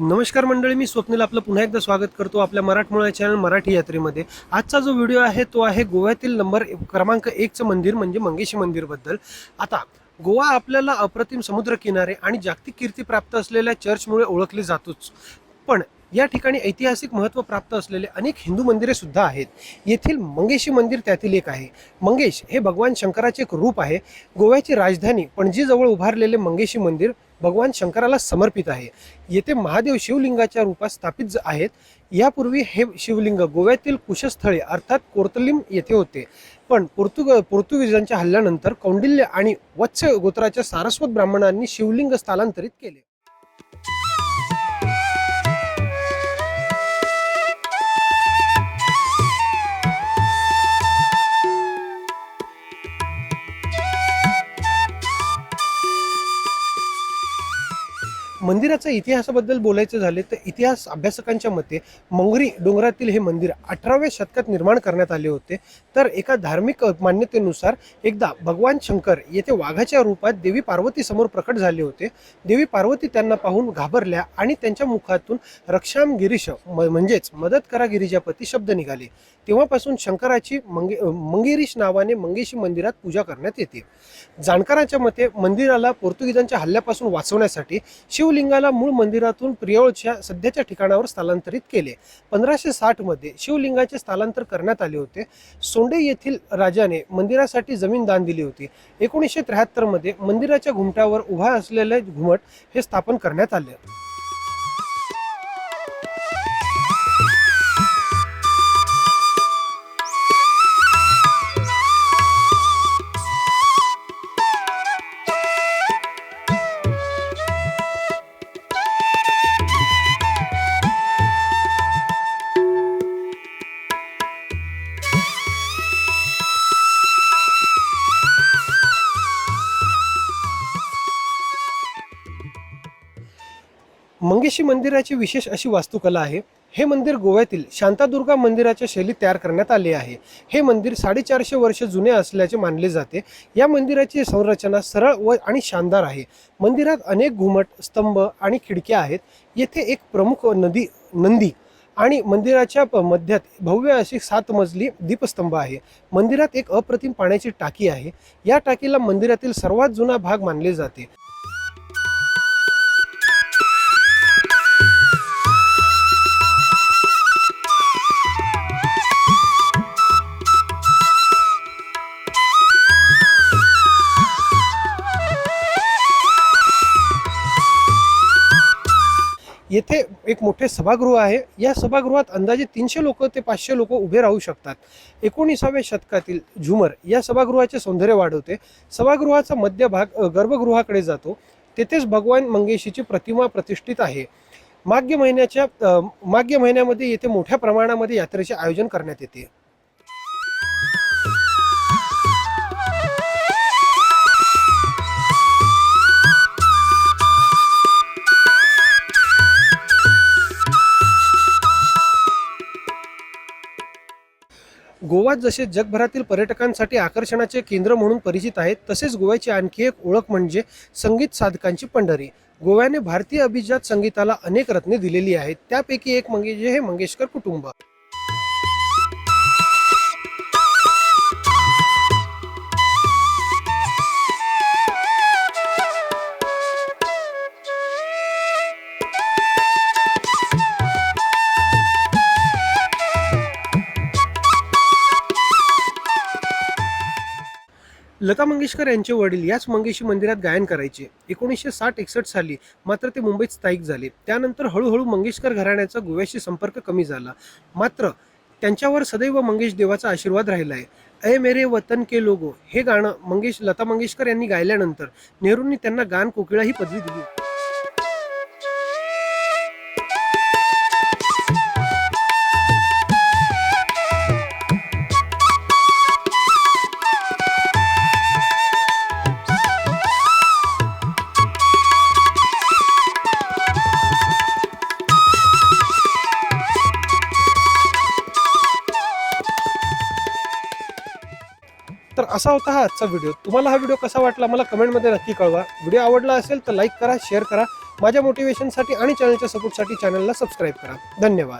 नमस्कार मंडळी मी स्वप्नील आपलं पुन्हा एकदा स्वागत करतो आपल्या मराठमोळ्या चॅनल मराठी यात्रेमध्ये. आजचा जो व्हिडिओ आहे तो आहे गोव्यातील नंबर क्रमांक एकचं मंदिर म्हणजे मंगेशी मंदिरबद्दल आता गोवा आपल्याला अप्रतिम समुद्रकिनारे आणि जागतिक कीर्ती प्राप्त असलेल्या चर्चमुळे ओळखले जातोच. पण या ठिकाणी ऐतिहासिक महत्त्व प्राप्त असलेले अनेक हिंदू मंदिरे सुद्धा आहेत. येथील मंगेशी मंदिर त्यातील एक आहे. मंगेश हे भगवान शंकराचे एक रूप आहे. गोव्याची राजधानी पणजीजवळ उभारलेले मंगेशी मंदिर भगवान शंकराला समर्पित आहे. येथे महादेव शिवलिंगाच्या रूपात स्थापित आहेत. यापूर्वी हे शिवलिंग गोव्यातील कुशस्थळे अर्थात कोर्तलिम येथे होते. पण पोर्तुग पोर्तुगीजांच्या हल्ल्यानंतर कौंडिल्य आणि वत्स गोत्राच्या सारस्वत ब्राह्मणांनी शिवलिंग स्थलांतरित केले. मंदिराच्या इतिहासाबद्दल बोलायचं झाले तर इतिहास अभ्यासकांच्या मते मंगरी डोंगरातील हे मंदिर अठराव्या शतकात निर्माण करण्यात आले होते. तर एका धार्मिक मान्यतेनुसार एकदा भगवान शंकर येथे वाघाच्या रूपात देवी पार्वती समोर प्रकट झाले होते. देवी पार्वती त्यांना पाहून घाबरल्या आणि त्यांच्या मुखातून रक्षाम गिरीश म- म्हणजेच मदत करा गिरिजापती शब्द निघाले. तेव्हापासून शंकराची मंगे मंगेरीश नावाने मंगेशी मंदिरात पूजा करण्यात येते. जाणकारांच्या मते मंदिराला पोर्तुगीजांच्या हल्ल्यापासून वाचवण्यासाठी शिव शिवलिंगाला मूळ मंदिरातून प्रियोळच्या सध्याच्या ठिकाणावर स्थलांतरित केले. पंधराशे साठमध्ये शिवलिंगाचे स्थलांतर करण्यात आले होते. सोंडे येथील राजाने मंदिरासाठी जमीन दान दिली होती. एकोणीसशे त्र्याहत्तरमध्ये मंदिराच्या घुमटावर उभा असलेले घुमट हे स्थापन करण्यात आले. मंगेशी मंदिराची विशेष अशी वास्तुकला आहे. हे मंदिर गोव्यातील शांतादुर्गा मंदिराच्या शैलीत तयार करण्यात आले आहे. हे मंदिर साडेचारशे वर्ष जुने असल्याचे मानले जाते. या मंदिराची संरचना सरळ व आणि शानदार आहे. मंदिरात अनेक घुमट स्तंभ आणि खिडक्या आहेत. येथे एक प्रमुख नदी नंदी आणि मंदिराच्या प- मध्यात भव्य अशी सात मजली दीपस्तंभ आहे. मंदिरात एक अप्रतिम पाण्याची टाकी आहे. या टाकीला मंदिरातील सर्वात जुना भाग मानले जाते. येथे एक मोठे सभागृह आहे. या सभागृहात अंदाजे तीनशे लोक ते पाचशे लोक उभे राहू शकतात. एकोणीसाव्या शतकातील झुमर या सभागृहाचे सौंदर्य वाढवते. सभागृहाचा मध्य भाग गर्भगृहाकडे जातो. तेथेच भगवान मंगेशीची प्रतिमा प्रतिष्ठित आहे. माघ्य महिन्याच्या अ, माघ्य महिन्यामध्ये येथे मोठ्या प्रमाणामध्ये यात्रेचे आयोजन करण्यात येते. गोवा जसे जगभरातील पर्यटकांसाठी आकर्षणाचे केंद्र म्हणून परिचित आहे तसेच गोव्याची आणखी एक ओळख म्हणजे संगीत साधकांची पंढरी. गोव्याने भारतीय अभिजात संगीताला अनेक रत्ने दिलेली आहेत त्यापैकी एक म्हणजे हे मंगेशकर कुटुंब. लता मंगेशकर यांचे वडील याच मंगेशी मंदिरात गायन करायचे. एकोणीसशे साठ एकसष्ट साली मात्र ते मुंबईत स्थायिक झाले. त्यानंतर हळूहळू मंगेशकर घराण्याचा गोव्याशी संपर्क कमी झाला. मात्र त्यांच्यावर सदैव मंगेश देवाचा आशीर्वाद राहिला आहे अय मेरे वतन के लोगो हे गाणं मंगेश लता मंगेशकर यांनी गायल्यानंतर नेहरूंनी त्यांना गान कोकिळा ही पदवी दिली. तर असा होता हा आजचा व्हिडिओ तुम्हाला हा व्हिडिओ कसा वाटला मला कमेंटमध्ये नक्की कळवा. व्हिडिओ आवडला असेल तर लाईक करा शेअर करा. माझ्या मोटिवेशनसाठी आणि चॅनलच्या सपोर्टसाठी चॅनलला सबस्क्राईब करा. धन्यवाद.